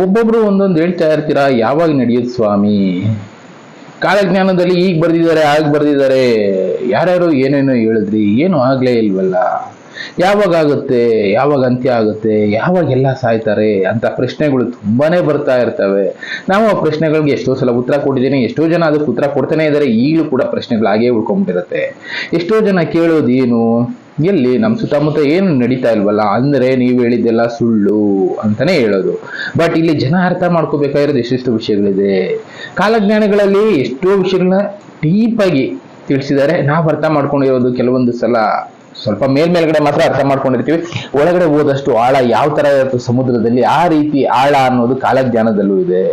ಒಬ್ಬೊಬ್ರು ಒಂದೊಂದು ಹೇಳ್ತಾ ಇರ್ತೀರಾ, ಯಾವಾಗ ನಡೆಯುತ್ತೆ ಸ್ವಾಮಿ? ಕಾಲಜ್ಞಾನದಲ್ಲಿ ಈಗ ಬರೆದಿದ್ದಾರೆ ಆಗ ಬರೆದಿದ್ದಾರೆ. ಯಾರ್ಯಾರು ಏನೇನೋ ಹೇಳಿದ್ರಿ, ಏನು ಆಗ್ಲೇ ಇಲ್ವಲ್ಲ? ಯಾವಾಗ ಆಗುತ್ತೆ ಯಾವಾಗ ಅಂತ್ಯ ಆಗುತ್ತೆ ಯಾವಾಗ ಎಲ್ಲ ಸಾಯ್ತಾರೆ ಅಂತ ಪ್ರಶ್ನೆಗಳು ತುಂಬಾನೇ ಬರ್ತಾ ಇರ್ತವೆ. ನಾವು ಆ ಪ್ರಶ್ನೆಗಳಿಗೆ ಎಷ್ಟೋ ಸಲ ಉತ್ತರ ಕೊಟ್ಟಿದ್ದೀನಿ, ಎಷ್ಟೋ ಜನ ಅದಕ್ಕೆ ಉತ್ತರ ಕೊಡ್ತಾನೆ ಇದ್ದಾರೆ, ಈಗಲೂ ಕೂಡ ಪ್ರಶ್ನೆಗಳು ಹಾಗೇ ಉಳ್ಕೊಂಡ್ಬಿಟ್ಟಿರುತ್ತೆ ಎಷ್ಟೋ ಜನ ಕೇಳೋದೇನು, ಎಲ್ಲಿ ನಮ್ಮ ಸುತ್ತಮುತ್ತ ಏನು ನಡೀತಾ ಇಲ್ವಲ್ಲ, ಅಂದ್ರೆ ನೀವು ಹೇಳಿದ್ದೆಲ್ಲ ಸುಳ್ಳು ಅಂತಾನೆ ಹೇಳೋದು. ಬಟ್ ಇಲ್ಲಿ ಜನ ಅರ್ಥ ಮಾಡ್ಕೋಬೇಕಾಗಿರೋದು ಎಷ್ಟೆಷ್ಟು ವಿಷಯಗಳಿದೆ. ಕಾಲಜ್ಞಾನಗಳಲ್ಲಿ ಎಷ್ಟೋ ವಿಷಯಗಳನ್ನ ಡೀಪಾಗಿ ತಿಳಿಸಿದ್ದಾರೆ. ನಾವು ಅರ್ಥ ಮಾಡ್ಕೊಂಡಿರೋದು ಕೆಲವೊಂದು ಸಲ ಸ್ವಲ್ಪ ಮೇಲ್ಮೇಲ್ಗಡೆ ಮಾತ್ರ ಅರ್ಥ ಮಾಡ್ಕೊಂಡಿರ್ತೀವಿ. ಒಳಗಡೆ ಹೋದಷ್ಟು ಆಳ ಯಾವ ತರ ಇರುತ್ತೆ ಸಮುದ್ರದಲ್ಲಿ ಆ ರೀತಿ ಆಳ ಅನ್ನೋದು ಕಾಲಜ್ಞಾನದಲ್ಲೂ ಇದೆ.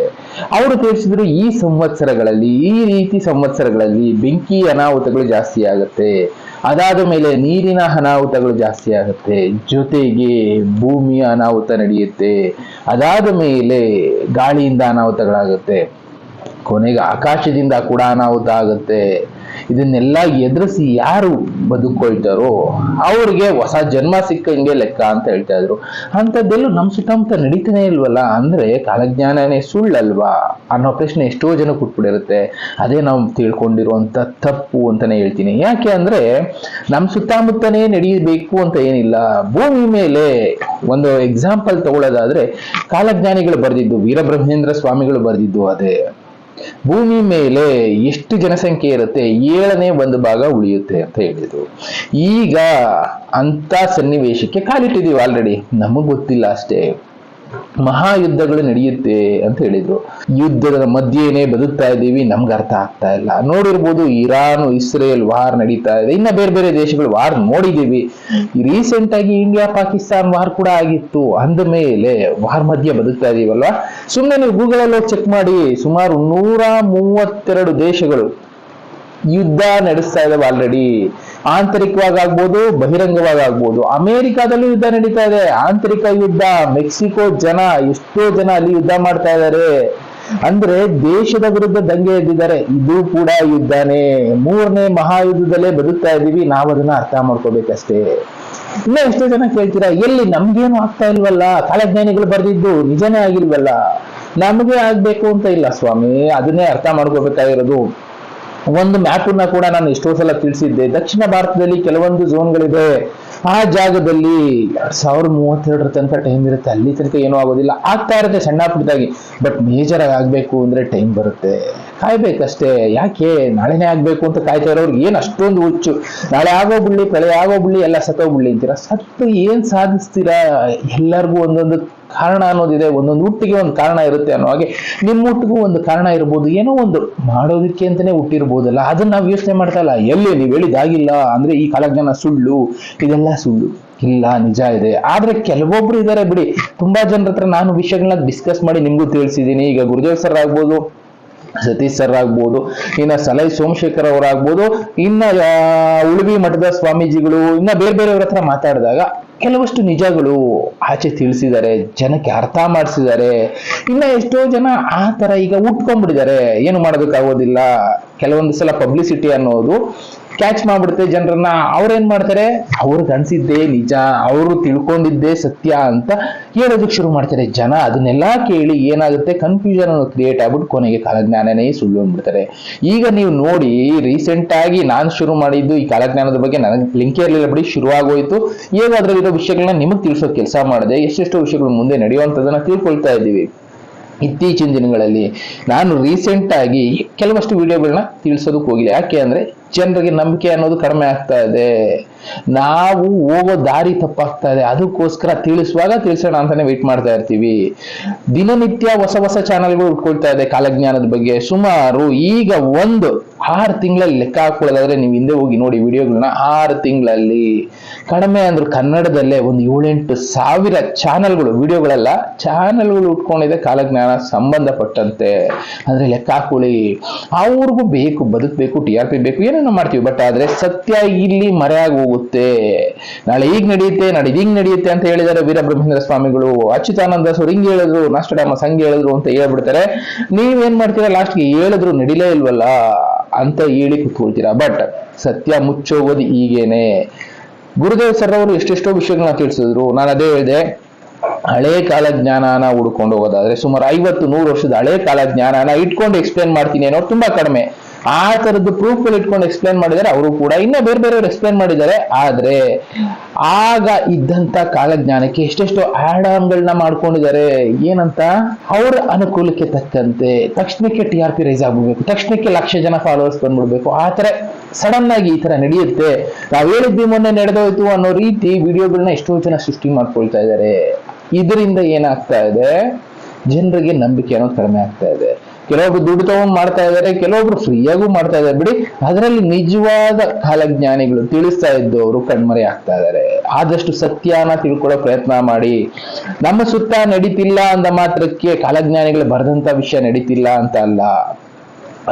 ಅವರು ತಿಳಿಸಿದ್ರು ಈ ಸಂವತ್ಸರಗಳಲ್ಲಿ, ಈ ರೀತಿ ಸಂವತ್ಸರಗಳಲ್ಲಿ ಬೆಂಕಿ ಅನಾಹುತಗಳು ಜಾಸ್ತಿ ಆಗುತ್ತೆ. ಅದಾದ ಮೇಲೆ ನೀರಿನ ಅನಾಹುತಗಳು ಜಾಸ್ತಿ ಆಗುತ್ತೆ. ಜೊತೆಗೆ ಭೂಮಿಯ ಅನಾಹುತ ನಡೆಯುತ್ತೆ. ಅದಾದ ಮೇಲೆ ಗಾಳಿಯಿಂದ ಅನಾಹುತಗಳಾಗುತ್ತೆ. ಕೊನೆಗೆ ಆಕಾಶದಿಂದ ಕೂಡ ಅನಾಹುತ ಆಗುತ್ತೆ. ಇದನ್ನೆಲ್ಲ ಎದುರಿಸಿ ಯಾರು ಬದುಕೊಳ್ತಾರೋ ಅವ್ರಿಗೆ ಹೊಸ ಜನ್ಮ ಸಿಕ್ಕಂಗೆ ಲೆಕ್ಕ ಅಂತ ಹೇಳ್ತಾ ಇದ್ರು. ಅಂಥದ್ದೆಲ್ಲೂ ನಮ್ಮ ಸುತ್ತಮುತ್ತ ನಡೀತಾನೆ ಇಲ್ವಲ್ಲ? ಅಂದ್ರೆ ಕಾಲಜ್ಞಾನನೇ ಸುಳ್ಳಲ್ವಾ? ಅನ್ನೋ ಪ್ರಶ್ನೆ ಎಷ್ಟೋ ಜನ ಕೂತ್ಬಿಟ್ಟಿರುತ್ತೆ ಅದೇ ನಾವು ತಿಳ್ಕೊಂಡಿರುವಂತ ತಪ್ಪು ಅಂತಾನೆ ಹೇಳ್ತೀನಿ. ಯಾಕೆ ಅಂದ್ರೆ ನಮ್ಮ ಸುತ್ತಮುತ್ತನೇ ನಡೀಬೇಕು ಅಂತ ಏನಿಲ್ಲ. ಭೂಮಿ ಮೇಲೆ ಒಂದು ಎಕ್ಸಾಂಪಲ್ ತಗೊಳ್ಳೋದಾದ್ರೆ ಕಾಲಜ್ಞಾನಿಗಳು ಬರೆದಿದ್ದು, ವೀರಬ್ರಹ್ಮೇಂದ್ರ ಸ್ವಾಮಿಗಳು ಬರೆದಿದ್ದು ಅದೇ. ಭೂಮಿ ಮೇಲೆ ಎಷ್ಟು ಜನಸಂಖ್ಯೆ ಇರುತ್ತೆ? ಏಳನೇ ಒಂದು ಭಾಗ ಉಳಿಯುತ್ತೆ ಅಂತ ಹೇಳಿದ್ರು. ಈಗ ಅಂತ ಸನ್ನಿವೇಶಕ್ಕೆ ಕಾಲಿಟ್ಟಿದೀವಿ ಆಲ್ರೆಡಿ ನಮಗ್ ಗೊತ್ತಿಲ್ಲ ಅಷ್ಟೇ. ಮಹಾಯುದ್ಧಗಳು ನಡೆಯುತ್ತೆ ಅಂತ ಹೇಳಿದ್ರು. ಯುದ್ಧದ ಮಧ್ಯೆನೇ ಬದುಕ್ತಾ ಇದ್ದೀವಿ, ನಮ್ಗೆ ಅರ್ಥ ಆಗ್ತಾ ಇಲ್ಲ. ನೋಡಿರ್ಬೋದು ಇರಾನ್, ಇಸ್ರೇಲ್ ವಾರ್ ನಡೀತಾ ಇದೆ. ಇನ್ನ ಬೇರೆ ಬೇರೆ ದೇಶಗಳು ವಾರ್ ನೋಡಿದೀವಿ ರೀಸೆಂಟ್ ಆಗಿ ಇಂಡಿಯಾ, ಪಾಕಿಸ್ತಾನ್ ವಾರ್ ಕೂಡ ಆಗಿತ್ತು. ಅಂದ ಮೇಲೆ ವಾರ್ ಮಧ್ಯೆ ಬದುಕ್ತಾ ಇದೀವಲ್ವಾ? ಸುಮ್ಮನೆ ನೀವು ಗೂಗಲ್ ಅಲ್ಲಿ ಚೆಕ್ ಮಾಡಿ, ಸುಮಾರು ನೂರ ಮೂವತ್ತೆರಡು ದೇಶಗಳು ಯುದ್ಧ ನಡೆಸ್ತಾ ಇದಾವೆ ಆಲ್ರೆಡಿ ಆಂತರಿಕವಾಗಿ ಆಗ್ಬೋದು ಬಹಿರಂಗವಾಗಿ ಆಗ್ಬೋದು ಅಮೆರಿಕಾದಲ್ಲೂ ಯುದ್ಧ ನಡೀತಾ ಇದೆ. ಆಂತರಿಕ ಯುದ್ಧ, ಮೆಕ್ಸಿಕೋ ಜನ, ಎಷ್ಟೋ ಜನ ಅಲ್ಲಿ ಯುದ್ಧ ಮಾಡ್ತಾ ಇದ್ದಾರೆ ಅಂದ್ರೆ ದೇಶದ ವಿರುದ್ಧ ದಂಗೆ ಎದ್ದಿದ್ದಾರೆ. ಇದು ಕೂಡ ಯುದ್ಧನೇ. ಮೂರನೇ ಮಹಾಯುದ್ಧದಲ್ಲೇ ಬದುಕ್ತಾ ಇದ್ದೀವಿ. ನಾವು ಅದನ್ನ ಅರ್ಥ ಮಾಡ್ಕೋಬೇಕಷ್ಟೇ. ಇನ್ನ ಎಷ್ಟೋ ಜನ ಕೇಳ್ತೀರಾ, ಎಲ್ಲಿ ನಮ್ಗೇನು ಆಗ್ತಾ ಇಲ್ವಲ್ಲ? ಕಾಲಜ್ಞಾನಿಗಳು ಬರ್ದಿದ್ದು ನಿಜನೇ ಆಗಿಲ್ವಲ್ಲ? ನಮಗೆ ಆಗ್ಬೇಕು ಅಂತ ಇಲ್ಲ ಸ್ವಾಮಿ. ಅದನ್ನೇ ಅರ್ಥ ಮಾಡ್ಕೋಬೇಕಾಗಿರೋದು. ಒಂದು ಮ್ಯಾಪನ್ನ ಕೂಡ ನಾನು ಎಷ್ಟೋ ಸಲ ತಿಳಿಸಿದ್ದೆ. ದಕ್ಷಿಣ ಭಾರತದಲ್ಲಿ ಕೆಲವೊಂದು ಝೋನ್ಗಳಿದೆ ಆ ಜಾಗದಲ್ಲಿ ಎರಡ್ ಸಾವಿರದ ಮೂವತ್ತೆರಡರ ತನಕ ಟೈಮ್ ಇರುತ್ತೆ. ಅಲ್ಲಿ ತನಕ ಏನೂ ಆಗೋದಿಲ್ಲ. ಆಗ್ತಾ ಇರುತ್ತೆ ಸಣ್ಣ ಪುಟ್ಟದಾಗಿ ಬಟ್ ಮೇಜರ್ ಆಗಿ ಆಗ್ಬೇಕು ಅಂದ್ರೆ ಟೈಮ್ ಬರುತ್ತೆ. ಕಾಯ್ಬೇಕಷ್ಟೇ. ಯಾಕೆ? ನಾಳೆನೇ ಆಗ್ಬೇಕು ಅಂತ ಕಾಯ್ತಾ ಇರೋರ್ಗೆ ಏನ್ ಅಷ್ಟೊಂದು ಹುಚ್ಚು. ನಾಳೆ ಆಗೋಗ್ಬಿಡ್ಲಿ ಆಗೋ ಆಗೋಗ್ಬಿಡ್ಲಿ ಎಲ್ಲ ಸತ್ತೋಗ್ಬಿಡ್ಲಿ ಅಂತೀರಾ? ಸತ್ತು ಏನ್ ಸಾಧಿಸ್ತೀರಾ? ಎಲ್ಲರಿಗೂ ಒಂದೊಂದು ಕಾರಣ ಅನ್ನೋದಿದೆ, ಒಂದೊಂದು ಹುಟ್ಟಿಗೆ ಒಂದು ಕಾರಣ ಇರುತ್ತೆ ಅನ್ನೋ ಹಾಗೆ ನಿಮ್ಮ ಹುಟ್ಟಿಗೂ ಒಂದು ಕಾರಣ ಇರ್ಬೋದು, ಏನೋ ಒಂದು ಮಾಡೋದಕ್ಕೆ ಅಂತಾನೆ ಹುಟ್ಟಿರ್ಬೋದಲ್ಲ, ಅದನ್ನ ನಾವು ಯೋಚನೆ ಮಾಡ್ತಾ ಇಲ್ಲ, ಎಲ್ಲಿ ನೀವು ಹೇಳಿದಾಗಿಲ್ಲ ಅಂದ್ರೆ ಈ ಕಾಲಜ್ಞಾನ ಸುಳ್ಳು, ಇದೆಲ್ಲ ಸುಳ್ಳು. ಇಲ್ಲ, ನಿಜ ಇದೆ. ಆದ್ರೆ ಕೆಲವೊಬ್ರು ಇದ್ದಾರೆ ಬಿಡಿ, ತುಂಬಾ ಜನರ ನಾನು ವಿಷಯಗಳನ್ನ ಡಿಸ್ಕಸ್ ಮಾಡಿ ನಿಮಗೂ ತಿಳಿಸಿದ್ದೀನಿ. ಈಗ ಗುರುದೇವ್ ಸರ್ ಆಗ್ಬೋದು ಸತೀಶ್ ಸರ್ ಆಗ್ಬೋದು, ಇನ್ನ ಸಲೈ ಸೋಮಶೇಖರ್ ಅವರಾಗ್ಬೋದು, ಇನ್ನ ಉಳುವಿ ಮಠದ ಸ್ವಾಮೀಜಿಗಳು, ಇನ್ನ ಬೇರೆ ಬೇರೆಯವ್ರ ಹತ್ರ ಮಾತಾಡಿದಾಗ ಕೆಲವಷ್ಟು ನಿಜಗಳು ಆಚೆ ತಿಳಿಸಿದ್ದಾರೆ, ಜನಕ್ಕೆ ಅರ್ಥ ಮಾಡಿಸಿದ್ದಾರೆ. ಇನ್ನ ಎಷ್ಟೋ ಜನ ಆ ತರ ಈಗ ಉಟ್ಕೊಂಡ್ಬಿಟ್ಟಿದ್ದಾರೆ. ಏನು ಮಾಡಬೇಕಾಗೋದಿಲ್ಲ ಕೆಲವೊಂದು ಸಲ ಪಬ್ಲಿಸಿಟಿ ಅನ್ನೋದು ಕ್ಯಾಚ್ ಮಾಡ್ಬಿಡುತ್ತೆ ಜನರನ್ನ. ಅವ್ರೇನ್ ಮಾಡ್ತಾರೆ? ಅವ್ರಿಗೆ ಅನ್ಸಿದ್ದೇ ನಿಜ, ಅವರು ತಿಳ್ಕೊಂಡಿದ್ದೇ ಸತ್ಯ ಅಂತ ಹೇಳೋದಕ್ಕೆ ಶುರು ಮಾಡ್ತಾರೆ ಜನ. ಅದನ್ನೆಲ್ಲ ಕೇಳಿ ಏನಾಗುತ್ತೆ? ಕನ್ಫ್ಯೂಷನ್ ಕ್ರಿಯೇಟ್ ಆಗ್ಬಿಟ್ಟು ಕೊನೆಗೆ ಕಾಲಜ್ಞಾನನೇ ಸುಳ್ಳು ಅಂದ್ಬಿಡ್ತಾರೆ. ಈಗ ನೀವು ನೋಡಿ ರೀಸೆಂಟ್ ಆಗಿ ನಾನು ಶುರು ಮಾಡಿದ್ದು ಈ ಕಾಲಜ್ಞಾನದ ಬಗ್ಗೆ ನನಗೆ ಲಿಂಕ್ ಇರಲಿಲ್ಲ ಬಿಡಿ ಶುರು ಆಗೋಯ್ತು ಈಗ ಅದರಲ್ಲಿರೋ ವಿಷಯಗಳನ್ನ ನಿಮಗೆ ತಿಳಿಸೋ ಕೆಲಸ ಮಾಡಿದೆ. ಎಷ್ಟೆಷ್ಟು ವಿಷಯಗಳು ಮುಂದೆ ನಡೆಯುವಂಥದ್ದನ್ನ ತಿಳ್ಕೊಳ್ತಾ ಇದ್ದೀವಿ. ಇತ್ತೀಚಿನ ದಿನಗಳಲ್ಲಿ ನಾನು ರೀಸೆಂಟ್ ಆಗಿ ಕೆಲವಷ್ಟು ವಿಡಿಯೋಗಳನ್ನ ತಿಳಿಸೋದಕ್ಕೆ ಹೋಗಿಲ್ಲ. ಯಾಕೆ ಅಂದ್ರೆ ಜನರಿಗೆ ನಂಬಿಕೆ ಅನ್ನೋದು ಕಡಿಮೆ ಆಗ್ತಾ ಇದೆ. ನಾವು ಹೋಗೋ ದಾರಿ ತಪ್ಪಾಗ್ತಾ ಇದೆ. ಅದಕ್ಕೋಸ್ಕರ ತಿಳಿಸುವಾಗ ತಿಳಿಸೋಣ ಅಂತಾನೆ ವೇಟ್ ಮಾಡ್ತಾ ಇರ್ತೀವಿ. ದಿನನಿತ್ಯ ಹೊಸ ಹೊಸ ಚಾನೆಲ್ಗಳು ಉಟ್ಕೊಳ್ತಾ ಇದೆ ಕಾಲಜ್ಞಾನದ ಬಗ್ಗೆ. ಸುಮಾರು ಈಗ ಒಂದು ಆರು ತಿಂಗಳಲ್ಲಿ ಲೆಕ್ಕ ಹಾಕೊಳ್ಳೋದಾದ್ರೆ ನೀವು ಹಿಂದೆ ಹೋಗಿ ನೋಡಿ ವಿಡಿಯೋಗಳನ್ನ ಆರು ತಿಂಗಳಲ್ಲಿ. ಕಡಿಮೆ ಅಂದ್ರೆ ಕನ್ನಡದಲ್ಲೇ ಒಂದು ಏಳೆಂಟು ಸಾವಿರ ಚಾನೆಲ್ಗಳು ವಿಡಿಯೋಗಳೆಲ್ಲ ಚಾನೆಲ್ಗಳು ಉಟ್ಕೊಂಡಿದೆ ಕಾಲಜ್ಞಾನ ಸಂಬಂಧಪಟ್ಟಂತೆ. ಅಂದ್ರೆ ಲೆಕ್ಕ ಹಾಕೊಳ್ಳಿ. ಅವ್ರಿಗೂ ಬೇಕು, ಬದುಕಬೇಕು ಟಿ ಆರ್ ಪಿ ಬೇಕು, ಏನೇನೋ ಮಾಡ್ತೀವಿ. ಬಟ್ ಆದ್ರೆ ಸತ್ಯ, ಇಲ್ಲಿ, ಮರೆಯಾಗಿ ಹೋಗುತ್ತೆ. ನಾಳೆ ಈಗ ನಡೆಯುತ್ತೆ, ನಾಳೆ ಹಿಂಗ್ ನಡೆಯುತ್ತೆ ಅಂತ ಹೇಳಿದ್ದಾರೆ ವೀರಬ್ರಹ್ಮೇಂದ್ರ ಸ್ವಾಮಿಗಳು. ಅಚ್ಯುತಾನಂದ ಸರ್ ಹಿಂಗ್ ಹೇಳಿದ್ರು ನಾಸ್ಟಡಾಮಸ್ ಹಂಗೆ ಹೇಳಿದ್ರು ಅಂತ ಹೇಳ್ಬಿಡ್ತಾರೆ. ನೀವೇನ್ ಮಾಡ್ತೀರಾ? ಲಾಸ್ಟ್ಗೆ ಹೇಳಿದ್ರು ನಡಿಲೇ ಇಲ್ವಲ್ಲ ಅಂತ ಹೇಳಿ ಕೂತ್ಕೊಳ್ತೀರಾ. ಬಟ್ ಸತ್ಯ ಮುಚ್ಚೋಗೋದು ಈಗೇನೆ. ಗುರುದೇವ್ ಸರ್ ಅವರು ಎಷ್ಟೆಷ್ಟೋ ವಿಷಯಗಳನ್ನ ತಿಳಿಸಿದ್ರು. ನಾನು ಅದೇ ಹೇಳಿದೆ, ಹಳೆ ಕಾಲ ಜ್ಞಾನನ ಹುಡ್ಕೊಂಡು ಹೋಗೋದಾದ್ರೆ ಸುಮಾರು ಐವತ್ತು ನೂರು ವರ್ಷದ ಹಳೆ ಕಾಲ ಜ್ಞಾನನ ಇಟ್ಕೊಂಡು ಎಕ್ಸ್ಪ್ಲೇನ್ ಮಾಡ್ತೀನಿ ಅನ್ನೋರು ತುಂಬಾ ಕಡಿಮೆ. ಆ ತರದ್ದು ಪ್ರೂಫ್ ಇಟ್ಕೊಂಡು ಎಕ್ಸ್ಪ್ಲೇನ್ ಮಾಡಿದ್ದಾರೆ ಅವರು ಕೂಡ ಇನ್ನ ಬೇರೆ ಬೇರೆಯವರು ಎಕ್ಸ್ಪ್ಲೇನ್ ಮಾಡಿದ್ದಾರೆ. ಆದ್ರೆ, ಆಗ ಇದ್ದಂತ ಕಾಲಜ್ಞಾನಕ್ಕೆ ಎಷ್ಟೆಷ್ಟು ಆಡ್ ಆನ್ಗಳನ್ನ ಮಾಡ್ಕೊಂಡಿದ್ದಾರೆ. ಏನಂತ? ಅವ್ರ ಅನುಕೂಲಕ್ಕೆ ತಕ್ಕಂತೆ. ತಕ್ಷಣಕ್ಕೆ ಟಿ ಆರ್ ಪಿ ರೈಸ್ ಆಗ್ಬಿಡ್ಬೇಕು. ತಕ್ಷಣಕ್ಕೆ ಲಕ್ಷ ಜನ ಫಾಲೋವರ್ಸ್ ಬಂದ್ಬಿಡ್ಬೇಕು. ಆ ತರ ಸಡನ್ ಆಗಿ ಈ ತರ ನಡೆಯುತ್ತೆ. ನಾವ್ ಹೇಳಿದ್ವಿ ಮೊನ್ನೆ ನಡೆದೋಯ್ತು ಅನ್ನೋ ರೀತಿ ವಿಡಿಯೋಗಳನ್ನ ಎಷ್ಟೋ ಜನ ಸೃಷ್ಟಿ ಮಾಡ್ಕೊಳ್ತಾ ಇದ್ದಾರೆ. ಇದರಿಂದ ಏನಾಗ್ತಾ ಇದೆ? ಜನರಿಗೆ ನಂಬಿಕೆ ಅನ್ನೋದು ಕಡಿಮೆ ಆಗ್ತಾ ಇದೆ. ಕೆಲವೊಬ್ರು ದುಡ್ಡು ತಗೊಂಡ್ ಮಾಡ್ತಾ ಇದ್ದಾರೆ, ಕೆಲವೊಬ್ರು ಫ್ರೀಯಾಗೂ ಮಾಡ್ತಾ ಇದ್ದಾರೆ. ಬಿಡಿ, ಅದರಲ್ಲಿ ನಿಜವಾದ ಕಾಲಜ್ಞಾನಿಗಳು ತಿಳಿಸ್ತಾ ಇದ್ದವರು ಕಣ್ಮರೆ ಆಗ್ತಾ ಇದ್ದಾರೆ. ಆದಷ್ಟು ಸತ್ಯನ ತಿಳ್ಕೊಳ್ಳೋ ಪ್ರಯತ್ನ ಮಾಡಿ. ನಮ್ಮ ಸುತ್ತ ನಡೀತಿಲ್ಲ ಅಂದ ಮಾತ್ರಕ್ಕೆ ಕಾಲಜ್ಞಾನಿಗಳು ಬರೆದಂತ ವಿಷಯ ನಡೀತಿಲ್ಲ ಅಂತ ಅಲ್ಲ.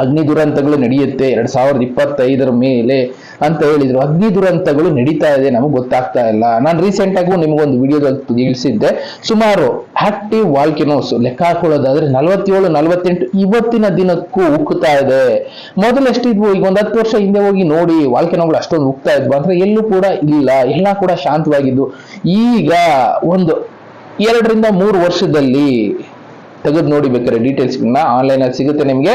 ಅಗ್ನಿ ದುರಂತಗಳು ನಡೆಯುತ್ತೆ. ಎರಡ್ ಸಾವಿರದ ಇಪ್ಪತ್ತೈದರ ಮೇಲೆ ಅಂತ ಹೇಳಿದ್ರು. ಅಗ್ನಿ ದುರಂತಗಳು ನಡೀತಾ ಇದೆ, ನಮಗೆ ಗೊತ್ತಾಗ್ತಾ ಇಲ್ಲ. ನಾನು ರೀಸೆಂಟ್ ಆಗೂ ನಿಮಗೊಂದು ವಿಡಿಯೋದಲ್ಲಿ ತಿಳಿಸಿದ್ದೆ. ಸುಮಾರು ಆಕ್ಟಿವ್ ವಾಲ್ಕಿನೋಸ್ ಲೆಕ್ಕ ಹಾಕೊಳ್ಳೋದಾದ್ರೆ ನಲವತ್ತೇಳು, ನಲವತ್ತೆಂಟು ಇವತ್ತಿನ ದಿನಕ್ಕೂ ಉಕ್ಕುತ್ತಾ ಇದೆ. ಮೊದಲು ಎಷ್ಟಿದ್ವು ಈಗ ಒಂದು ಹತ್ತು ವರ್ಷ ಹಿಂದೆ ಹೋಗಿ ನೋಡಿ ವಾಲ್ಕಿನೋಗಳು ಅಷ್ಟೊಂದು ಉಕ್ತಾ ಇದ್ವು. ಅಂದ್ರೆ ಎಲ್ಲೂ ಕೂಡ ಇಲ್ಲ. ಎಲ್ಲ ಕೂಡ ಶಾಂತವಾಗಿದ್ದು. ಈಗ ಒಂದು ಎರಡರಿಂದ ಮೂರು ವರ್ಷದಲ್ಲಿ ತೆಗೆದು ನೋಡಿ ಬೇಕಾದ್ರೆ ಡೀಟೇಲ್ಸ್ಗಳನ್ನ ಆನ್ಲೈನ್ ಅಲ್ಲಿ ಸಿಗುತ್ತೆ ನಿಮಗೆ.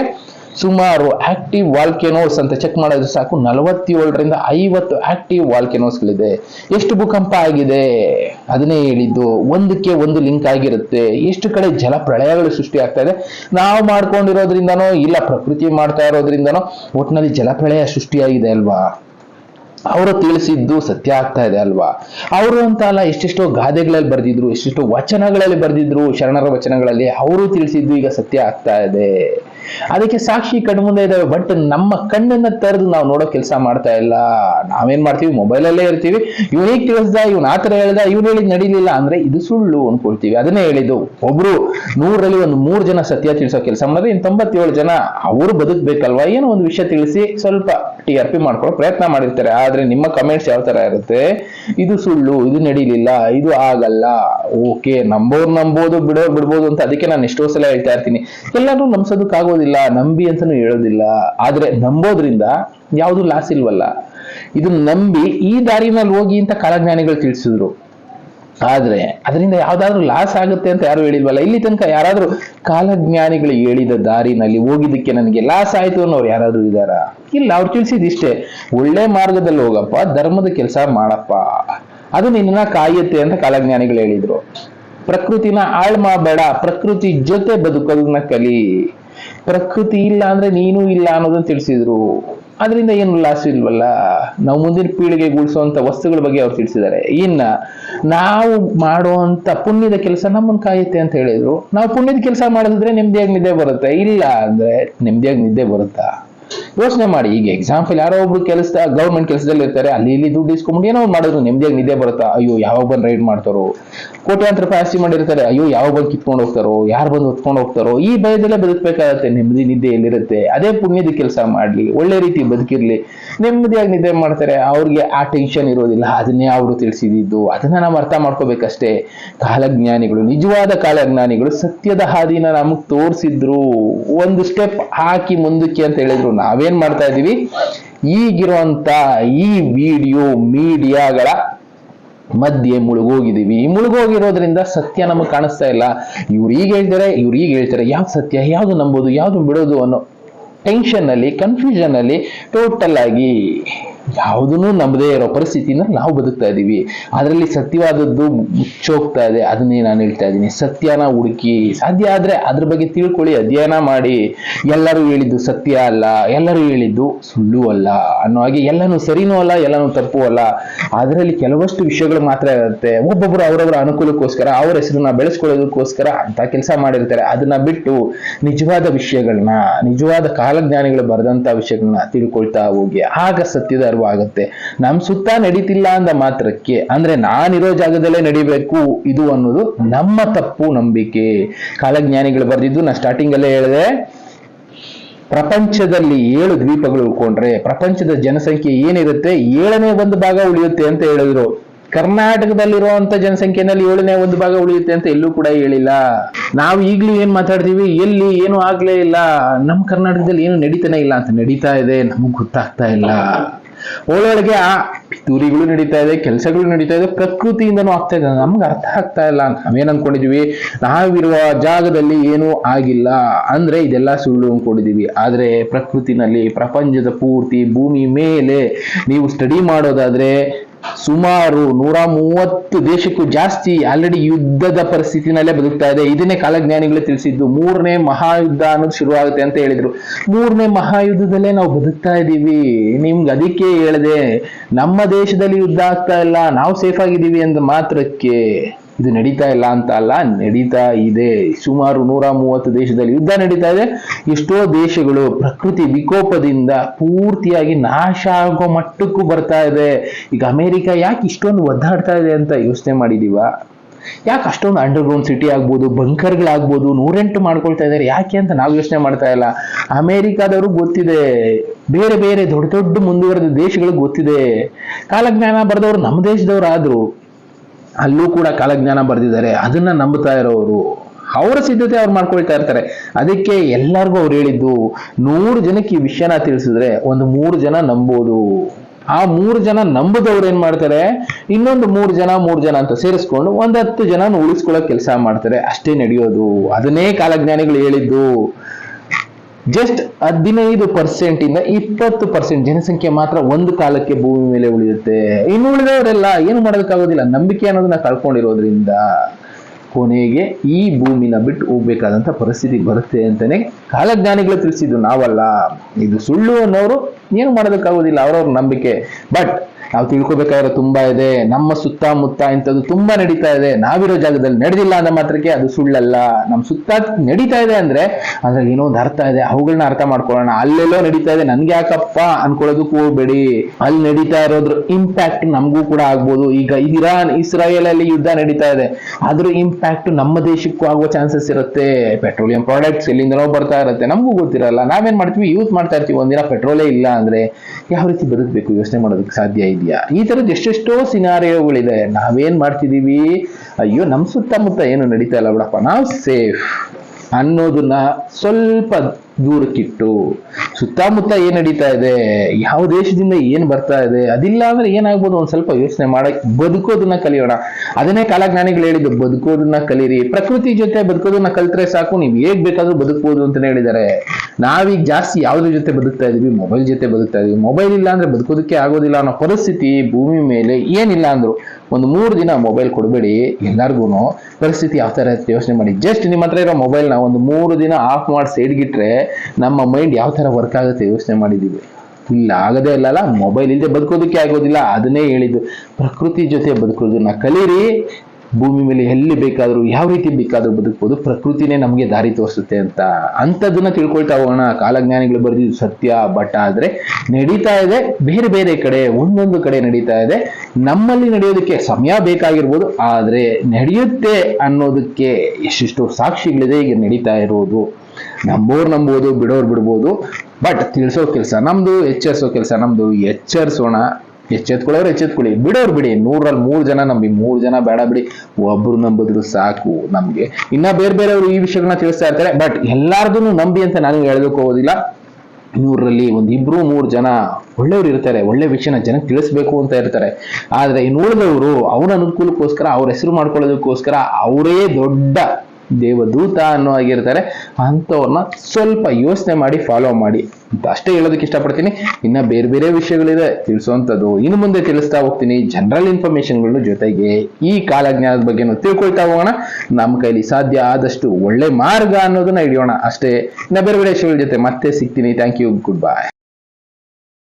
ಸುಮಾರು ಆಕ್ಟಿವ್ ವಾಲ್ಕೆನೋಸ್ ಅಂತ ಚೆಕ್ ಮಾಡೋದು ಸಾಕು. ನಲವತ್ತೇಳರಿಂದ ಐವತ್ತು ಆಕ್ಟಿವ್ ವಾಲ್ಕೆನೋಸ್ಗಳಿದೆ ಎಷ್ಟು ಭೂಕಂಪ ಆಗಿದೆ? ಅದನ್ನೇ ಹೇಳಿದ್ದು. ಒಂದಕ್ಕೆ ಒಂದು ಲಿಂಕ್ ಆಗಿರುತ್ತೆ. ಎಷ್ಟು ಕಡೆ ಜಲ ಪ್ರಳಯಗಳು ಸೃಷ್ಟಿ ಆಗ್ತಾ ಇದೆ? ನಾವು ಮಾಡ್ಕೊಂಡಿರೋದ್ರಿಂದನೋ, ಇಲ್ಲ ಪ್ರಕೃತಿ ಮಾಡ್ತಾ ಇರೋದ್ರಿಂದನೋ ಒಟ್ಟಿನಲ್ಲಿ ಜಲಪ್ರಳಯ ಸೃಷ್ಟಿಯಾಗಿದೆ ಅಲ್ವಾ? ಅವರು ತಿಳಿಸಿದ್ದು ಸತ್ಯ ಆಗ್ತಾ ಇದೆ ಅಲ್ವಾ? ಅವರು ಅಂತ ಅಲ್ಲ, ಎಷ್ಟೆಷ್ಟೋ ಗಾದೆಗಳಲ್ಲಿ ಬರೆದಿದ್ರು, ಎಷ್ಟೆಷ್ಟೋ ವಚನಗಳಲ್ಲಿ ಬರೆದಿದ್ರು, ಶರಣರ ವಚನಗಳಲ್ಲಿ ಅವರು ತಿಳಿಸಿದ್ದು ಈಗ ಸತ್ಯ ಆಗ್ತಾ ಇದೆ. ಅದಕ್ಕೆ ಸಾಕ್ಷಿ ಕಣ್ಮುಂದೆ ಇದಾವೆ ಬಟ್ ನಮ್ಮ ಕಣ್ಣನ್ನ ತೆರೆದು ನಾವು ನೋಡೋ ಕೆಲಸ ಮಾಡ್ತಾ ಇಲ್ಲ. ನಾವೇನ್ ಮಾಡ್ತೀವಿ? ಮೊಬೈಲಲ್ಲೇ ಇರ್ತೀವಿ. ಇವ್ನು ಹೀಗ್ ತಿಳಿಸ್ದ, ಇವನ್ ಆತರ ಹೇಳ್ದ, ಇವ್ನು ಹೇಳಿದ್ ನಡೀಲಿಲ್ಲ ಅಂದ್ರೆ ಇದು ಸುಳ್ಳು ಅನ್ಕೊಳ್ತೀವಿ. ಅದನ್ನೇ ಹೇಳಿದ್ದು. ಒಬ್ರು ನೂರಲ್ಲಿ ಒಂದು ಮೂರು ಜನ ಸತ್ಯ ತಿಳಿಸೋ ಕೆಲಸ ಮಾಡಿದ್ರೆ ಇನ್ ತೊಂಬತ್ತೇಳು ಜನ ಅವರು ಬದುಕ್ಬೇಕಲ್ವಾ? ಏನೋ ಒಂದು ವಿಷಯ ತಿಳಿಸಿ ಸ್ವಲ್ಪ ಟಿ ಆರ್ ಮಾಡ್ಕೊಳ್ಳೋ ಪ್ರಯತ್ನ ಮಾಡಿರ್ತಾರೆ. ಆದ್ರೆ ನಿಮ್ಮ ಕಮೆಂಟ್ಸ್ ಯಾವ ತರ ಇರುತ್ತೆ? ಇದು ಸುಳ್ಳು, ಇದು ನಡೀಲಿಲ್ಲ, ಇದು ಆಗಲ್ಲ. ಓಕೆ ನಂಬೋರ್ ನಂಬೋದು, ಬಿಡೋರ್ ಬಿಡ್ಬೋದು ಅಂತ ಅದಕ್ಕೆ ನಾನು ಎಷ್ಟೋ ಸಲ ಹೇಳ್ತಾ ಇರ್ತೀನಿ. ಎಲ್ಲರೂ ನಂಬ್ಸೋದಕ್ಕಾಗೋದಿಲ್ಲ ನಂಬಿ ಅಂತಾನು ಹೇಳೋದಿಲ್ಲ. ಆದ್ರೆ ನಂಬೋದ್ರಿಂದ ಯಾವುದು ಲಾಸ್ ಇಲ್ವಲ್ಲ. ಇದನ್ನ ನಂಬಿ ಈ ದಾರಿನಲ್ಲಿ ಹೋಗಿ ಅಂತ ಕಾಲಜ್ಞಾನಿಗಳು ತಿಳಿಸಿದ್ರು. ಆದ್ರೆ ಅದರಿಂದ ಯಾವ್ದಾದ್ರು ಲಾಸ್ ಆಗುತ್ತೆ ಅಂತ ಯಾರು ಹೇಳಿಲ್ವಲ್ಲ. ಇಲ್ಲಿ ತನಕ ಯಾರಾದ್ರೂ ಕಾಲಜ್ಞಾನಿಗಳು ಹೇಳಿದ ದಾರಿನಲ್ಲಿ ಹೋಗಿದ್ದಕ್ಕೆ ನನಗೆ ಲಾಸ್ ಆಯ್ತು ಅನ್ನೋರು ಯಾರಾದ್ರೂ ಇದಾರ ಇಲ್ಲ, ಅವ್ರು ತಿಳಿಸಿದಿಷ್ಟೇ ಒಳ್ಳೆ ಮಾರ್ಗದಲ್ಲಿ ಹೋಗಪ್ಪ, ಧರ್ಮದ ಕೆಲಸ ಮಾಡಪ್ಪ. ಅದು ನಿನ್ನ ಕಾಯುತ್ತೆ ಅಂತ ಕಾಲಜ್ಞಾನಿಗಳು ಹೇಳಿದ್ರು. ಪ್ರಕೃತಿನ ಹಾಳ್ ಮಾಡಬೇಡ ಪ್ರಕೃತಿ ಜೊತೆ ಬದುಕೋದನ್ನ ಕಲಿ. ಪ್ರಕೃತಿ ಇಲ್ಲ ಅಂದ್ರೆ ನೀನು ಇಲ್ಲ ಅನ್ನೋದನ್ನ ತಿಳಿಸಿದ್ರು. ಅದರಿಂದ ಏನು ಲಾಸ್ ಇಲ್ವಲ್ಲ? ನಾವು ಮುಂದಿನ ಪೀಳಿಗೆ ಉಳಿಸುವಂತ ವಸ್ತುಗಳ ಬಗ್ಗೆ ಅವ್ರು ತಿಳಿಸಿದ್ದಾರೆ. ಇನ್ನ ನಾವು ಮಾಡುವಂತ ಪುಣ್ಯದ ಕೆಲಸ ನಮ್ಮನ್ನ ಕಾಯುತ್ತೆ ಅಂತ ಹೇಳಿದ್ರು. ನಾವು ಪುಣ್ಯದ ಕೆಲಸ ಮಾಡಿದ್ರೆ ನೆಮ್ಮದಿಯಾಗಿ ನಿದ್ದೆ ಬರುತ್ತೆ. ಇಲ್ಲ ಅಂದ್ರೆ ನೆಮ್ಮದಿಯಾಗಿ ನಿದ್ದೆ ಬರುತ್ತಾ? ಯೋಚನೆ ಮಾಡಿ. ಈಗ ಎಕ್ಸಾಂಪಲ್ ಯಾರೋ ಒಬ್ರು ಕೆಲಸ ಗೌರ್ಮೆಂಟ್ ಕೆಲಸದಲ್ಲಿ ಇರ್ತಾರೆ, ಅಲ್ಲಿ ಇಲ್ಲಿ ದುಡ್ಡು ಇಸ್ಕೊಂಡ್ಬಿಟ್ಟು ಏನೋ ಮಾಡಿದ್ರು, ನೆಮ್ಮದಿಯಾಗಿ ನಿದ್ದೆ ಬರುತ್ತಾ? ಅಯ್ಯೋ, ಯಾವಾಗ ಬಂದು ರೈಡ್ ಮಾಡ್ತಾರೋ? ಕೋಟ್ಯಾಂತರ ರೂಪಾಯಿ ಮಾಡಿರ್ತಾರೆ. ಅಯ್ಯೋ, ಯಾವಾಗ ಬಂದು ಕಿತ್ಕೊಂಡು ಹೋಗ್ತಾರೋ? ಯಾರು ಬಂದು ಹೊತ್ಕೊಂಡು ಹೋಗ್ತಾರೋ? ಈ ಭಯದಲ್ಲೇ ಬದುಕಬೇಕಾಗತ್ತೆ. ನೆಮ್ಮದಿ ನಿದ್ದೆ ಎಲ್ಲಿರುತ್ತೆ? ಅದೇ ಪುಣ್ಯದ ಕೆಲಸ ಮಾಡ್ಲಿ. ಒಳ್ಳೆ ರೀತಿ ಬದುಕಿರ್ಲಿ. ನೆಮ್ಮದಿಯಾಗಿ ನಿದ್ದೆ ಮಾಡ್ತಾರೆ. ಅವ್ರಿಗೆ ಆ ಟೆನ್ಷನ್ ಇರೋದಿಲ್ಲ. ಅದನ್ನೇ ಅವರು ತಿಳಿಸಿದ್ದು. ಅದನ್ನ ನಾವು ಅರ್ಥ ಮಾಡ್ಕೋಬೇಕಷ್ಟೇ. ಕಾಲಜ್ಞಾನಿಗಳು, ನಿಜವಾದ ಕಾಲಜ್ಞಾನಿಗಳು ಸತ್ಯದ ಹಾದಿನ ನಮಗ್ ತೋರಿಸಿದ್ರು. ಒಂದು ಸ್ಟೆಪ್ ಹಾಕಿ ಮುಂದಕ್ಕೆ ಅಂತ ಹೇಳಿದ್ರು ನಾವೇನ್ ಮಾಡ್ತಾ ಇದೀವಿ ಈಗಿರುವಂತ ಈ ವಿಡಿಯೋ ಮೀಡಿಯಾಗಳ ಮಧ್ಯೆ ಮುಳುಗೋಗಿದೀವಿ ಈ ಮುಳುಗೋಗಿರೋದ್ರಿಂದ ಸತ್ಯ ನಮಗೆ ಕಾಣಿಸ್ತಾ ಇಲ್ಲ. ಇವ್ರು ಈಗ ಹೇಳ್ತಾರೆ, ಇವ್ರು ಈಗ ಹೇಳ್ತಾರೆ, ಯಾವ್ದು ಸತ್ಯ, ಯಾವ್ದು ನಂಬೋದು, ಯಾವ್ದು ಬಿಡೋದು ಅನ್ನೋ ಟೆನ್ಷನ್ ಅಲ್ಲಿ ಕನ್ಫ್ಯೂಷನ್ ಅಲ್ಲಿ ಟೋಟಲ್ ಆಗಿ ಯಾವುದನ್ನು ನಂಬದೇ ಇರೋ ಪರಿಸ್ಥಿತಿನ ನಾವು ಬದುಕ್ತಾ ಇದ್ದೀವಿ. ಅದರಲ್ಲಿ ಸತ್ಯವಾದದ್ದು ಮುಚ್ಚೋಗ್ತಾ ಇದೆ. ಅದನ್ನೇ ನಾನು ಹೇಳ್ತಾ ಇದ್ದೀನಿ. ಸತ್ಯನ ಹುಡುಕಿ. ಸಾಧ್ಯ ಆದರೆ ಅದ್ರ ಬಗ್ಗೆ ತಿಳ್ಕೊಳ್ಳಿ, ಅಧ್ಯಯನ ಮಾಡಿ. ಎಲ್ಲರೂ ಹೇಳಿದ್ದು ಸತ್ಯ ಅಲ್ಲ, ಎಲ್ಲರೂ ಹೇಳಿದ್ದು ಸುಳ್ಳು ಅಲ್ಲ ಅನ್ನೋ ಹಾಗೆ ಎಲ್ಲನೂ ಸರಿನೂ ಅಲ್ಲ, ಎಲ್ಲನೂ ತಪ್ಪು ಅಲ್ಲ. ಅದರಲ್ಲಿ ಕೆಲವಷ್ಟು ವಿಷಯಗಳು ಮಾತ್ರ ಇರುತ್ತೆ. ಒಬ್ಬೊಬ್ಬರು ಅವರವರ ಅನುಕೂಲಕ್ಕೋಸ್ಕರ, ಅವ್ರ ಹೆಸರನ್ನ ಬೆಳೆಸ್ಕೊಳ್ಳೋದಕ್ಕೋಸ್ಕರ ಅಂತ ಕೆಲಸ ಮಾಡಿರ್ತಾರೆ. ಅದನ್ನ ಬಿಟ್ಟು ನಿಜವಾದ ವಿಷಯಗಳನ್ನ ನಿಜವಾದ ಕಾಲಜ್ಞಾನಿಗಳು ಬರೆದಂತ ವಿಷಯಗಳನ್ನ ತಿಳ್ಕೊಳ್ತಾ ಹೋಗಿ. ಆಗ ಸತ್ಯದ ಆಗುತ್ತೆ ನಮ್ ಸುತ್ತ ನಡೀತಿಲ್ಲ ಅಂದ ಮಾತ್ರಕ್ಕೆ, ಅಂದ್ರೆ ನಾನಿರೋ ಜಾಗದಲ್ಲೇ ನಡಿಬೇಕು, ಇದು ಅನ್ನೋದು ನಮ್ಮ ತಪ್ಪು ನಂಬಿಕೆ. ಕಾಲಜ್ಞಾನಿಗಳು ಬರೆದಿದ್ದು ನಾ ಸ್ಟಾರ್ಟಿಂಗ್ ಅಲ್ಲೇ ಹೇಳಿದೆ, ಪ್ರಪಂಚದಲ್ಲಿ ಏಳು ದ್ವೀಪಗಳು ಉಳ್ಕೊಂಡ್ರೆ ಪ್ರಪಂಚದ ಜನಸಂಖ್ಯೆ ಏನಿರುತ್ತೆ, ಏಳನೇ ಒಂದು ಭಾಗ ಉಳಿಯುತ್ತೆ ಅಂತ ಹೇಳಿದ್ರು. ಕರ್ನಾಟಕದಲ್ಲಿರುವಂತ ಜನಸಂಖ್ಯೆನಲ್ಲಿ ಏಳನೇ ಒಂದು ಭಾಗ ಉಳಿಯುತ್ತೆ ಅಂತ ಎಲ್ಲೂ ಕೂಡ ಹೇಳಿಲ್ಲ. ನಾವು ಈಗಲೂ ಏನ್ ಮಾತಾಡ್ತೀವಿ, ಎಲ್ಲಿ ಏನು ಆಗ್ಲೇ ಇಲ್ಲ. ನಮ್ಮ ಕರ್ನಾಟಕದಲ್ಲಿ ಏನು ನಡೀತಾನೆ ಇಲ್ಲ ಅಂತ ನಡೀತಾ ಇದೆ, ನಮಗ್ ಗೊತ್ತಾಗ್ತಾ ಇಲ್ಲ. ಒಳೊಳಗೆ ಆ ಪಿತೂರಿಗಳು ನಡೀತಾ ಇದೆ, ಕೆಲಸಗಳು ನಡೀತಾ ಇದೆ, ಪ್ರಕೃತಿಯಿಂದನೂ ಆಗ್ತಾ ಇದೆ. ನಮ್ಗೆ ಅರ್ಥ ಆಗ್ತಾ ಇಲ್ಲ ನಾವೇನ್ ಅನ್ಕೊಂಡಿದೀವಿ? ನಾವಿರುವ ಜಾಗದಲ್ಲಿ ಏನೂ ಆಗಿಲ್ಲ. ಅಂದ್ರೆ ಇದೆಲ್ಲ ಸುಳ್ಳು ಅನ್ಕೊಂಡಿದೀವಿ. ಆದ್ರೆ ಪ್ರಕೃತಿನಲ್ಲಿ ಪ್ರಪಂಚದ ಪೂರ್ತಿ ಭೂಮಿ ಮೇಲೆ ನೀವು ಸ್ಟಡಿ ಮಾಡೋದಾದ್ರೆ ಸುಮಾರು ನೂರ ಮೂವತ್ತು ದೇಶಕ್ಕೂ ಜಾಸ್ತಿ ಆಲ್ರೆಡಿ ಯುದ್ಧದ ಪರಿಸ್ಥಿತಿನಲ್ಲೇ ಬದುಕ್ತಾ ಇದೆ. ಇದನ್ನೇ ಕಾಲಜ್ಞಾನಿಗಳು ತಿಳಿಸಿದ್ದು, ಮೂರನೇ ಮಹಾಯುದ್ಧ ಅನ್ನೋದು ಶುರುವಾಗುತ್ತೆ ಅಂತ ಹೇಳಿದ್ರು. ಮೂರನೇ ಮಹಾಯುದ್ಧದಲ್ಲೇ ನಾವು ಬದುಕ್ತಾ ಇದ್ದೀವಿ. ನಿಮ್ಗೆ ಅದಕ್ಕೆ ಹೇಳಿದೆ, ನಮ್ಮ ದೇಶದಲ್ಲಿ ಯುದ್ಧ ಆಗ್ತಾ ಇಲ್ಲ, ನಾವು ಸೇಫ್ ಆಗಿದ್ದೀವಿ ಅಂದ ಮಾತ್ರಕ್ಕೆ. ಇದು ನಡೀತಾ ಇಲ್ಲ ಅಂತ ಅಲ್ಲ, ನಡೀತಾ ಇದೆ. ಸುಮಾರು ನೂರ ಮೂವತ್ತು ದೇಶದಲ್ಲಿ ಯುದ್ಧ ನಡೀತಾ ಇದೆ. ಎಷ್ಟೋ ದೇಶಗಳು ಪ್ರಕೃತಿ ವಿಕೋಪದಿಂದ ಪೂರ್ತಿಯಾಗಿ ನಾಶ ಆಗೋ ಮಟ್ಟಕ್ಕೂ ಬರ್ತಾ ಇದೆ. ಈಗ ಅಮೆರಿಕ ಯಾಕೆ ಇಷ್ಟೊಂದು ಒದ್ದಾಡ್ತಾ ಇದೆ ಅಂತ ಯೋಚನೆ ಮಾಡಿದೀವ? ಯಾಕೆ ಅಷ್ಟೊಂದು ಅಂಡರ್ಗ್ರೌಂಡ್ ಸಿಟಿ ಆಗ್ಬೋದು ಬಂಕರ್ಗಳಾಗ್ಬೋದು ನೂರೆಂಟು ಮಾಡ್ಕೊಳ್ತಾ ಇದ್ದಾರೆ? ಯಾಕೆ ಅಂತ ನಾವು ಯೋಚನೆ ಮಾಡ್ತಾ ಇಲ್ಲ. ಅಮೆರಿಕಾದವರು ಗೊತ್ತಿದೆ. ಬೇರೆ ಬೇರೆ ದೊಡ್ಡ ದೊಡ್ಡ ಮುಂದುವರೆದ ದೇಶಗಳಿಗೆ ಗೊತ್ತಿದೆ. ಕಾಲಜ್ಞಾನ ಬರೆದವರು ನಮ್ಮ ದೇಶದವ್ರು ಆದ್ರು ಅಲ್ಲೂ ಕೂಡ ಕಾಲಜ್ಞಾನ ಬರೆದಿದ್ದಾರೆ. ಅದನ್ನ ನಂಬುತ್ತಾ ಇರೋರು, ಅವರ ಸಿದ್ಧತೆ ಅವ್ರು ಮಾಡ್ಕೊಳ್ತಾ ಇರ್ತಾರೆ. ಅದಕ್ಕೆ ಎಲ್ಲರಿಗೂ ಅವ್ರು ಹೇಳಿದ್ದು, ನೂರು ಜನಕ್ಕೆ ಈ ವಿಷಯನ ತಿಳಿಸಿದ್ರೆ ಒಂದು ಮೂರು ಜನ ನಂಬೋದು. ಆ ಮೂರು ಜನ ನಂಬುದವ್ರು ಏನ್ ಮಾಡ್ತಾರೆ? ಇನ್ನೊಂದು ಮೂರು ಜನ ಮೂರು ಜನ ಅಂತ ಸೇರಿಸ್ಕೊಂಡು ಒಂದ್ ಹತ್ತು ಜನ ಉಳಿಸ್ಕೊಳ್ಳೋ ಕೆಲಸ ಮಾಡ್ತಾರೆ. ಅಷ್ಟೇ ನಡೆಯೋದು. ಅದನ್ನೇ ಕಾಲಜ್ಞಾನಿಗಳು ಹೇಳಿದ್ದು. ಜಸ್ಟ್ ಹದಿನೈದು ಪರ್ಸೆಂಟ್ ಇಂದ ಇಪ್ಪತ್ತು ಪರ್ಸೆಂಟ್ ಜನಸಂಖ್ಯೆ ಮಾತ್ರ ಒಂದು ಕಾಲಕ್ಕೆ ಭೂಮಿ ಮೇಲೆ ಉಳಿಯುತ್ತೆ. ಇನ್ನು ಉಳಿದವರೆಲ್ಲ ಏನು ಮಾಡೋದಕ್ಕಾಗೋದಿಲ್ಲ ನಂಬಿಕೆ ಅನ್ನೋದನ್ನ ಕಳ್ಕೊಂಡಿರೋದ್ರಿಂದ ಕೊನೆಗೆ ಈ ಭೂಮಿನ ಬಿಟ್ಟು ಹೋಗ್ಬೇಕಾದಂತ ಪರಿಸ್ಥಿತಿ ಬರುತ್ತೆ ಅಂತಾನೆ ಕಾಲಜ್ಞಾನಿಗಳು ತಿಳಿಸಿದ್ದು ನಾವಲ್ಲ. ಇದು ಸುಳ್ಳು ಅನ್ನೋರು ಏನು ಮಾಡೋದಕ್ಕಾಗೋದಿಲ್ಲ ಅವ್ರವ್ರ ನಂಬಿಕೆ. ಬಟ್ ನಾವು ತಿಳ್ಕೊಬೇಕಾದ್ರೆ ತುಂಬಾ ಇದೆ. ನಮ್ಮ ಸುತ್ತಮುತ್ತ ಇಂಥದ್ದು ತುಂಬಾ ನಡೀತಾ ಇದೆ. ನಾವಿರೋ ಜಾಗದಲ್ಲಿ ನಡೆದಿಲ್ಲ ಅಂದ ಮಾತ್ರಕ್ಕೆ ಅದು ಸುಳ್ಳಲ್ಲ. ನಮ್ಮ ಸುತ್ತ ನಡೀತಾ ಇದೆ ಅಂದ್ರೆ ಅದ್ರಲ್ಲಿ ಏನೋ ಒಂದು ಅರ್ಥ ಇದೆ. ಅವುಗಳನ್ನ ಅರ್ಥ ಮಾಡ್ಕೊಳ್ಳೋಣ. ಅಲ್ಲೆಲ್ಲೋ ನಡೀತಾ ಇದೆ. ನನ್ಗೆ ಯಾಕಪ್ಪ ಅನ್ಕೊಳ್ಳೋದಕ್ಕೂ ಹೋಗ್ಬೇಡಿ. ಅಲ್ಲಿ ನಡೀತಾ ಇರೋದ್ರ ಇಂಪ್ಯಾಕ್ಟ್ ನಮಗೂ ಕೂಡ ಆಗ್ಬೋದು. ಈಗ ಇರಾನ್ ಇಸ್ರಾಯೇಲ್ ಅಲ್ಲಿ ಯುದ್ಧ ನಡೀತಾ ಇದೆ. ಅದ್ರ ಇಂಪ್ಯಾಕ್ಟ್ ನಮ್ಮ ದೇಶಕ್ಕೂ ಆಗುವ ಚಾನ್ಸಸ್ ಇರುತ್ತೆ. ಪೆಟ್ರೋಲಿಯಂ ಪ್ರಾಡಕ್ಟ್ಸ್ ಎಲ್ಲಿಂದನೋ ಬರ್ತಾ ಇರುತ್ತೆ. ನಮಗೂ ಗೊತ್ತಿರಲ್ಲ. ನಾವೇನ್ ಮಾಡ್ತೀವಿ? ಯೂಸ್ ಮಾಡ್ತಾ ಇರ್ತೀವಿ. ಒಂದಿನ ಪೆಟ್ರೋಲೇ ಇಲ್ಲ ಅಂದ್ರೆ ಯಾವ ರೀತಿ ಬದುಕಬೇಕು? ಯೋಚನೆ ಮಾಡೋದಕ್ಕೆ ಸಾಧ್ಯ ಇದೆಯಾ? ಈ ತರದ್ ಎಷ್ಟೆಷ್ಟೋ ಸಿನಾರಿಯೋಗಳಿದೆ. ನಾವೇನ್ ಮಾಡ್ತಿದೀವಿ? ಅಯ್ಯೋ, ನಮ್ ಸುತ್ತಮುತ್ತ ಏನು ನಡೀತಾ ಇಲ್ಲ ಬಿಡಪ್ಪ. ನಾವು ಸೇಫ್ ಅನ್ನೋದನ್ನ ಸ್ವಲ್ಪ ದೂರಕ್ಕಿಟ್ಟು. ಸುತ್ತಮುತ್ತ ಏನ್ ನಡೀತಾ ಇದೆ? ಯಾವ ದೇಶದಿಂದ ಏನ್ ಬರ್ತಾ ಇದೆ? ಅದಿಲ್ಲ ಅಂದ್ರೆ ಏನಾಗ್ಬೋದು? ಒಂದ್ ಸ್ವಲ್ಪ ಯೋಚನೆ ಮಾಡಕ್ ಬದುಕೋದನ್ನ ಕಲಿಯೋಣ. ಅದನ್ನೇ ಕಾಲಜ್ಞಾನಿಗಳು ಹೇಳಿದ್ದು, ಬದುಕೋದನ್ನ ಕಲಿರಿ. ಪ್ರಕೃತಿ ಜೊತೆ ಬದುಕೋದನ್ನ ಕಲ್ತ್ರೆ ಸಾಕು. ನೀವು ಹೇಗ್ ಬೇಕಾದ್ರೂ ಬದುಕ್ಬೋದು ಅಂತಾನೆ ಹೇಳಿದ್ದಾರೆ. ನಾವೀಗ ಜಾಸ್ತಿ ಯಾವ್ದ್ರ ಜೊತೆ ಬದುಕ್ತಾ ಇದೀವಿ? ಮೊಬೈಲ್ ಜೊತೆ ಬದುಕ್ತಾ ಇದೀವಿ. ಮೊಬೈಲ್ ಇಲ್ಲ ಅಂದ್ರೆ ಬದುಕೋದಕ್ಕೆ ಆಗೋದಿಲ್ಲ ಅನ್ನೋ ಪರಿಸ್ಥಿತಿ ಭೂಮಿ ಮೇಲೆ ಏನಿಲ್ಲ ಅಂದ್ರು. ಒಂದು ಮೂರು ದಿನ ಮೊಬೈಲ್ ಕೊಡಬೇಡಿ ಎಲ್ಲಾರ್ಗುನು. ಪರಿಸ್ಥಿತಿ ಯಾವ ತರ ಯೋಚನೆ ಮಾಡಿ. ಜಸ್ಟ್ ನಿಮ್ಮ ಹತ್ರ ಇರೋ ಮೊಬೈಲ್ನ ಒಂದು ಮೂರು ದಿನ ಆಫ್ ಮಾಡಿ ಸೈಡ್ಗಿಟ್ರೆ ನಮ್ಮ ಮೈಂಡ್ ಯಾವ ತರ ವರ್ಕ್ ಆಗುತ್ತೆ ಯೋಚನೆ ಮಾಡಿದೀವಿ. ಇಲ್ಲ, ಆಗದೇ ಇಲ್ಲಲ್ಲ ಮೊಬೈಲ್ ಇಲ್ಲದೆ ಬದುಕೋದಕ್ಕೆ ಆಗೋದಿಲ್ಲ, ಅದನ್ನೇ ಹೇಳಿದ್ದು. ಪ್ರಕೃತಿ ಜೊತೆ ಬದುಕೋದನ್ನ ಕಲೀರಿ ಭೂಮಿ ಮೇಲೆ ಎಲ್ಲಿ ಬೇಕಾದರೂ, ಯಾವ ರೀತಿ ಬೇಕಾದರೂ ಬದುಕ್ಬೋದು, ಪ್ರಕೃತಿನೇ ನಮಗೆ ದಾರಿ ತೋರಿಸುತ್ತೆ ಅಂತ ಅಂಥದ್ದನ್ನ ತಿಳ್ಕೊಳ್ತಾ ಹೋಗೋಣ. ಕಾಲಜ್ಞಾನಿಗಳು ಬರೆದಿದ್ದು ಸತ್ಯ, ಬಟ್ ಆದರೆ ನಡೀತಾ ಇದೆ, ಬೇರೆ ಬೇರೆ ಕಡೆ, ಒಂದೊಂದು ಕಡೆ ನಡೀತಾ ಇದೆ. ನಮ್ಮಲ್ಲಿ ನಡೆಯೋದಕ್ಕೆ ಸಮಯ ಬೇಕಾಗಿರ್ಬೋದು, ಆದರೆ ನಡೆಯುತ್ತೆ ಅನ್ನೋದಕ್ಕೆ ಎಷ್ಟೆಷ್ಟು ಸಾಕ್ಷಿಗಳಿದೆ, ಈಗ ನಡೀತಾ ಇರೋದು. ನಂಬೋರು ನಂಬೋದು, ಬಿಡೋರು ಬಿಡ್ಬೋದು. ಬಟ್ ತಿಳಿಸೋ ಕೆಲಸ ನಮ್ದು, ಎಚ್ಚರಿಸೋ ಕೆಲಸ ನಮ್ದು, ಎಚ್ಚರಿಸೋಣ. ಎಚ್ಚೆತ್ಕೊಳ್ಳೋರು ಎಚ್ಚೆತ್ಕೊಳ್ಳಿ. ಬಿಡೋರು ಬಿಡಿ. ನೂರಲ್ಲಿ ಮೂರು ಜನ ನಂಬಿ, ಮೂರು ಜನ ಬೇಡ ಬಿಡಿ. ಒಬ್ರು ನಂಬಿದ್ರು ಸಾಕು ನಮ್ಗೆ. ಇನ್ನ ಬೇರೆ ಬೇರೆಯವರು ಈ ವಿಷಯಗಳನ್ನ ತಿಳಿಸ್ತಾ ಇರ್ತಾರೆ. ಬಟ್ ಎಲ್ಲಾರ್ದು ನಂಬಿ ಅಂತ ನಾನು ಹೇಳಬೇಕು ಹೋಗೋದಿಲ್ಲ. ನೂರರಲ್ಲಿ ಒಂದ್ ಇಬ್ರು, ಮೂರು ಜನ ಒಳ್ಳೆಯವ್ರು ಇರ್ತಾರೆ. ಒಳ್ಳೆ ವಿಷಯನ ಜನಕ್ಕೆ ತಿಳಿಸ್ಬೇಕು ಅಂತ ಇರ್ತಾರೆ. ಆದ್ರೆ ಇನ್ನು ಉಳಿದವರು ಅವರ ಅನುಕೂಲಕ್ಕೋಸ್ಕರ, ಅವ್ರ ಹೆಸರು ಮಾಡ್ಕೊಳ್ಳೋದಕ್ಕೋಸ್ಕರ ಅವರೇ ದೊಡ್ಡ ದೇವದೂತ ಅನ್ನೋ ಆಗಿರ್ತಾರೆ ಅಂಥವ್ರನ್ನ ಸ್ವಲ್ಪ ಯೋಚನೆ ಮಾಡಿ ಫಾಲೋ ಮಾಡಿ. ಅಷ್ಟೇ ಹೇಳೋದಕ್ಕೆ ಇಷ್ಟಪಡ್ತೀನಿ. ಇನ್ನ ಬೇರೆ ಬೇರೆ ವಿಷಯಗಳಿದೆ ತಿಳಿಸುವಂಥದ್ದು ಇನ್ನು ಮುಂದೆ ತಿಳಿಸ್ತಾ ಹೋಗ್ತೀನಿ ಜನರಲ್ ಇನ್ಫಾರ್ಮೇಶನ್ಗಳು ಜೊತೆಗೆ. ಈ ಕಾಲಜ್ಞಾನದ ಬಗ್ಗೆ ತಿಳ್ಕೊಳ್ತಾ ಹೋಗೋಣ. ನಮ್ಮ ಕೈಲಿ ಸಾಧ್ಯ ಆದಷ್ಟು ಒಳ್ಳೆ ಮಾರ್ಗ ಅನ್ನೋದನ್ನ ಹಿಡಿಯೋಣ ಅಷ್ಟೇ. ಇನ್ನ ಬೇರೆ ಬೇರೆ ವಿಷಯಗಳ ಜೊತೆ ಮತ್ತೆ ಸಿಗ್ತೀನಿ. Thank you good bye